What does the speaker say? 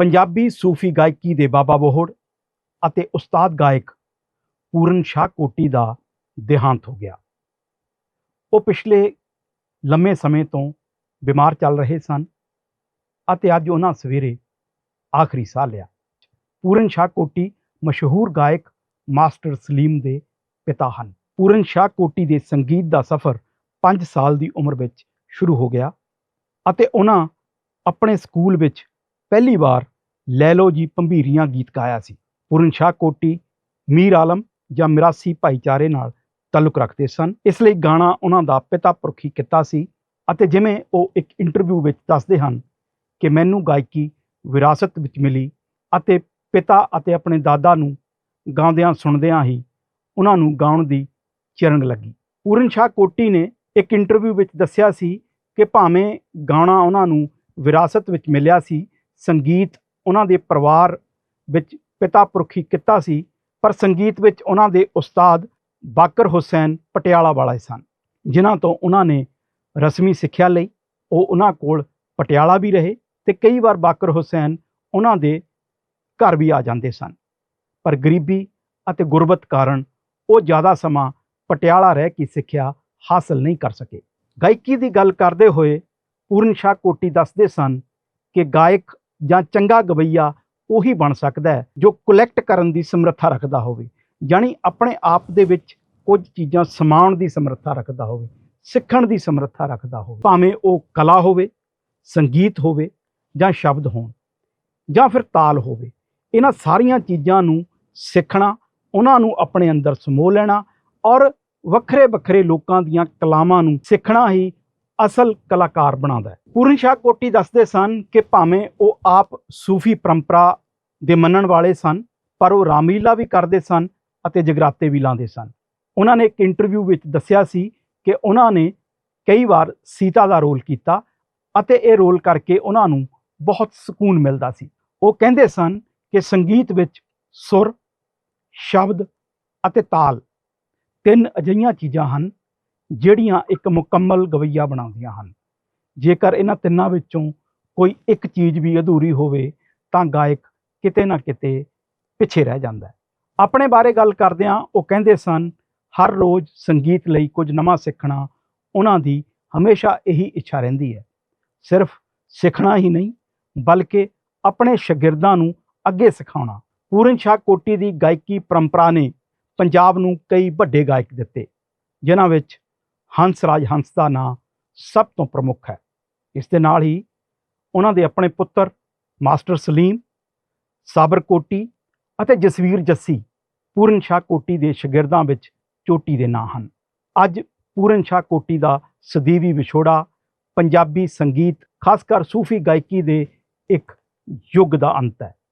ਪੰਜਾਬੀ ਸੂਫੀ ਗਾਇਕੀ ਦੇ ਬਾਬਾ ਬੋਹੜ ਅਤੇ ਉਸਤਾਦ ਗਾਇਕ ਪੂਰਨ ਸ਼ਾਹ ਕੋਟੀ ਦਾ ਦੇਹਾਂਤ ਹੋ ਗਿਆ। ਉਹ ਪਿਛਲੇ ਲੰਮੇ ਸਮੇਂ ਤੋਂ ਬਿਮਾਰ ਚੱਲ ਰਹੇ ਸਨ ਅਤੇ ਅੱਜ ਉਹਨਾਂ ਸਵੇਰੇ ਆਖਰੀ ਸਾਹ ਲਿਆ। ਪੂਰਨ ਸ਼ਾਹ ਕੋਟੀ ਮਸ਼ਹੂਰ ਗਾਇਕ ਮਾਸਟਰ ਸਲੀਮ ਦੇ ਪਿਤਾ ਹਨ। ਪੂਰਨ ਸ਼ਾਹ ਕੋਟੀ ਦੇ ਸੰਗੀਤ ਦਾ ਸਫ਼ਰ 5 ਸਾਲ ਦੀ ਉਮਰ ਵਿੱਚ ਸ਼ੁਰੂ ਹੋ ਗਿਆ ਅਤੇ ਉਹਨਾਂ ਆਪਣੇ ਸਕੂਲ ਵਿੱਚ ਪਹਿਲੀ ਵਾਰ ਲੈ ਲਓ ਜੀ, ਭੰਬੀਰੀਆਂ ਗੀਤ ਗਾਇਆ ਸੀ। ਪੂਰਨ ਸ਼ਾਹ ਕੋਟੀ, ਮੀਰ ਆਲਮ ਜਾਂ ਮਿਰਾਸੀ ਭਾਈਚਾਰੇ ਨਾਲ ਤਾਲੁਕ ਰੱਖਦੇ ਸਨ। ਇਸ ਲਈ ਗਾਣਾ ਉਹਨਾਂ ਦਾ ਪਿਤਾ ਪੁਰਖੀ ਕਿੱਤਾ ਸੀ ਅਤੇ ਜਿਵੇਂ ਉਹ ਇੱਕ ਇੰਟਰਵਿਊ ਵਿੱਚ ਦੱਸਦੇ ਹਨ ਕਿ ਮੈਨੂੰ ਗਾਇਕੀ ਵਿਰਾਸਤ ਵਿੱਚ ਮਿਲੀ ਅਤੇ ਪਿਤਾ ਅਤੇ ਆਪਣੇ ਦਾਦਾ ਨੂੰ ਗਾਉਂਦਿਆਂ ਸੁਣਦਿਆਂ ਹੀ ਉਹਨਾਂ ਨੂੰ ਗਾਉਣ ਦੀ ਚਰਨ ਲੱਗੀ। ਪੂਰਨ ਸ਼ਾਹ ਕੋਟੀ ਨੇ ਇੱਕ ਇੰਟਰਵਿਊ ਵਿੱਚ ਦੱਸਿਆ ਸੀ ਕਿ ਭਾਵੇਂ ਗਾਣਾ ਉਹਨਾਂ ਨੂੰ ਵਿਰਾਸਤ ਵਿੱਚ ਮਿਲਿਆ ਸੀ, ਸੰਗੀਤ ਉਹਨਾਂ ਦੇ ਪਰਿਵਾਰ ਵਿੱਚ ਪਿਤਾ ਪੁਰਖੀ ਕਿੱਤਾ ਸੀ, ਪਰ ਸੰਗੀਤ ਵਿੱਚ ਉਹਨਾਂ ਦੇ ਉਸਤਾਦ ਬਾਕਰ ਹੁਸੈਨ ਪਟਿਆਲਾ ਵਾਲੇ ਸਨ, ਜਿਨ੍ਹਾਂ ਤੋਂ ਉਹਨਾਂ ਨੇ ਰਸਮੀ ਸਿੱਖਿਆ ਲਈ। ਉਹ ਉਹਨਾਂ ਕੋਲ ਪਟਿਆਲਾ ਵੀ ਰਹੇ ਤੇ ਕਈ ਵਾਰ ਬਾਕਰ ਹੁਸੈਨ ਉਹਨਾਂ ਦੇ ਘਰ ਵੀ ਆ ਜਾਂਦੇ ਸਨ। ਪਰ ਗਰੀਬੀ ਅਤੇ ਗੁਰਬਤ ਕਾਰਨ ਉਹ ਜ਼ਿਆਦਾ ਸਮਾਂ ਪਟਿਆਲਾ ਰਹਿ ਕੇ ਸਿੱਖਿਆ ਹਾਸਲ ਨਹੀਂ ਕਰ ਸਕੇ। ਗਾਇਕੀ ਦੀ ਗੱਲ ਕਰਦੇ ਹੋਏ ਪੂਰਨ ਸ਼ਾਹ ਕੋਟੀ ਦੱਸਦੇ ਸਨ ਕਿ ਗਾਇਕ ਜਾਂ ਚੰਗਾ ਗਵਈਆ ਉਹੀ ਬਣ ਸਕਦਾ ਹੈ, ਜੋ ਕਲੈਕਟ ਕਰਨ ਦੀ ਸਮਰੱਥਾ ਰੱਖਦਾ ਹੋਵੇ, ਯਾਨੀ ਆਪਣੇ ਆਪ ਦੇ ਵਿੱਚ ਕੁਝ ਚੀਜ਼ਾਂ ਸਮਾਉਣ ਦੀ ਸਮਰੱਥਾ ਰੱਖਦਾ ਹੋਵੇ, ਸਿੱਖਣ ਦੀ ਸਮਰੱਥਾ ਰੱਖਦਾ ਹੋਵੇ। ਭਾਵੇਂ ਉਹ ਕਲਾ ਹੋਵੇ, ਸੰਗੀਤ ਹੋਵੇ ਜਾਂ ਸ਼ਬਦ ਹੋਣ, ਜਾਂ ਫਿਰ ਤਾਲ ਹੋਵੇ, ਇਹਨਾਂ ਸਾਰੀਆਂ ਚੀਜ਼ਾਂ ਨੂੰ ਸਿੱਖਣਾ, ਉਹਨਾਂ ਨੂੰ ਆਪਣੇ ਅੰਦਰ ਸਮੋ ਲੈਣਾ ਔਰ ਵੱਖਰੇ ਵੱਖਰੇ ਲੋਕਾਂ ਦੀਆਂ ਕਲਾਵਾਂ ਨੂੰ ਸਿੱਖਣਾ ਹੀ ਅਸਲ ਕਲਾਕਾਰ ਬਣਾਉਂਦਾ ਹੈ। ਪੂਰਨ ਸ਼ਾਹ ਕੋਟੀ ਦੱਸਦੇ ਸਨ ਕਿ ਭਾਵੇਂ ਉਹ ਆਪ ਸੂਫੀ ਪਰੰਪਰਾ ਦੇ ਮੰਨਣ ਵਾਲੇ ਸਨ, ਪਰ ਉਹ ਰਾਮਲੀਲਾ ਵੀ ਕਰਦੇ ਸਨ ਅਤੇ ਜਗਰਾਤੇ ਵੀ ਲਾਉਂਦੇ ਸਨ। ਉਹਨਾਂ ਨੇ ਇੱਕ ਇੰਟਰਵਿਊ ਵਿੱਚ ਦੱਸਿਆ ਸੀ ਕਿ ਉਹਨਾਂ ਨੇ ਕਈ ਵਾਰ ਸੀਤਾ ਦਾ ਰੋਲ ਕੀਤਾ ਅਤੇ ਇਹ ਰੋਲ ਕਰਕੇ ਉਹਨਾਂ ਨੂੰ ਬਹੁਤ ਸਕੂਨ ਮਿਲਦਾ ਸੀ। ਉਹ ਕਹਿੰਦੇ ਸਨ ਕਿ ਸੰਗੀਤ ਵਿੱਚ ਸੁਰ, ਸ਼ਬਦ ਅਤੇ ਤਾਲ ਤਿੰਨ ਅਜਿਹੀਆਂ ਚੀਜ਼ਾਂ ਹਨ ਜਿਹੜੀਆਂ ਇੱਕ ਮੁਕੰਮਲ ਗਵਈਆ ਬਣਾਉਂਦੀਆਂ ਹਨ। ਜੇਕਰ ਇਹਨਾਂ ਤਿੰਨਾਂ ਵਿੱਚੋਂ ਕੋਈ ਇੱਕ ਚੀਜ਼ ਵੀ ਅਧੂਰੀ ਹੋਵੇ, ਤਾਂ ਗਾਇਕ ਕਿਤੇ ਨਾ ਕਿਤੇ ਪਿੱਛੇ ਰਹਿ ਜਾਂਦਾ ਆਪਣੇ ਬਾਰੇ ਗੱਲ ਕਰਦਿਆਂ ਉਹ ਕਹਿੰਦੇ ਸਨ, ਹਰ ਰੋਜ਼ ਸੰਗੀਤ ਲਈ ਕੁਝ ਨਵਾਂ ਸਿੱਖਣਾ ਉਹਨਾਂ ਦੀ ਹਮੇਸ਼ਾ ਇਹੀ ਇੱਛਾ ਰਹਿੰਦੀ ਹੈ। ਸਿਰਫ ਸਿੱਖਣਾ ਹੀ ਨਹੀਂ, ਬਲਕਿ ਆਪਣੇ ਸ਼ਾਗਿਰਦਾਂ ਨੂੰ ਅੱਗੇ ਸਿਖਾਉਣਾ। ਪੂਰਨ ਸ਼ਾਹ ਕੋਟੀ ਦੀ ਗਾਇਕੀ ਪਰੰਪਰਾ ਨੇ ਪੰਜਾਬ ਨੂੰ ਕਈ ਵੱਡੇ ਗਾਇਕ ਦਿੱਤੇ, ਜਿਨ੍ਹਾਂ ਵਿੱਚ ਹੰਸ ਰਾਜ ਹੰਸ ਦਾ ਨਾਂ ਸਭ ਤੋਂ ਪ੍ਰਮੁੱਖ ਹੈ। ਇਸ ਦੇ ਨਾਲ ਹੀ ਉਹਨਾਂ ਦੇ ਆਪਣੇ ਪੁੱਤਰ ਮਾਸਟਰ ਸਲੀਮ, ਸਾਬਰ ਕੋਟੀ ਅਤੇ ਜਸਵੀਰ ਜੱਸੀ ਪੂਰਨ ਸ਼ਾਹ ਕੋਟੀ ਦੇ ਸ਼ਾਗਿਰਦਾਂ ਵਿੱਚ ਚੋਟੀ ਦੇ ਨਾਂ ਹਨ। ਅੱਜ ਪੂਰਨ ਸ਼ਾਹ ਕੋਟੀ ਦਾ ਸਦੀਵੀ ਵਿਛੋੜਾ ਪੰਜਾਬੀ ਸੰਗੀਤ ਖਾਸ ਕਰ ਸੂਫੀ ਗਾਇਕੀ ਦੇ ਇੱਕ ਯੁੱਗ ਦਾ ਅੰਤ ਹੈ।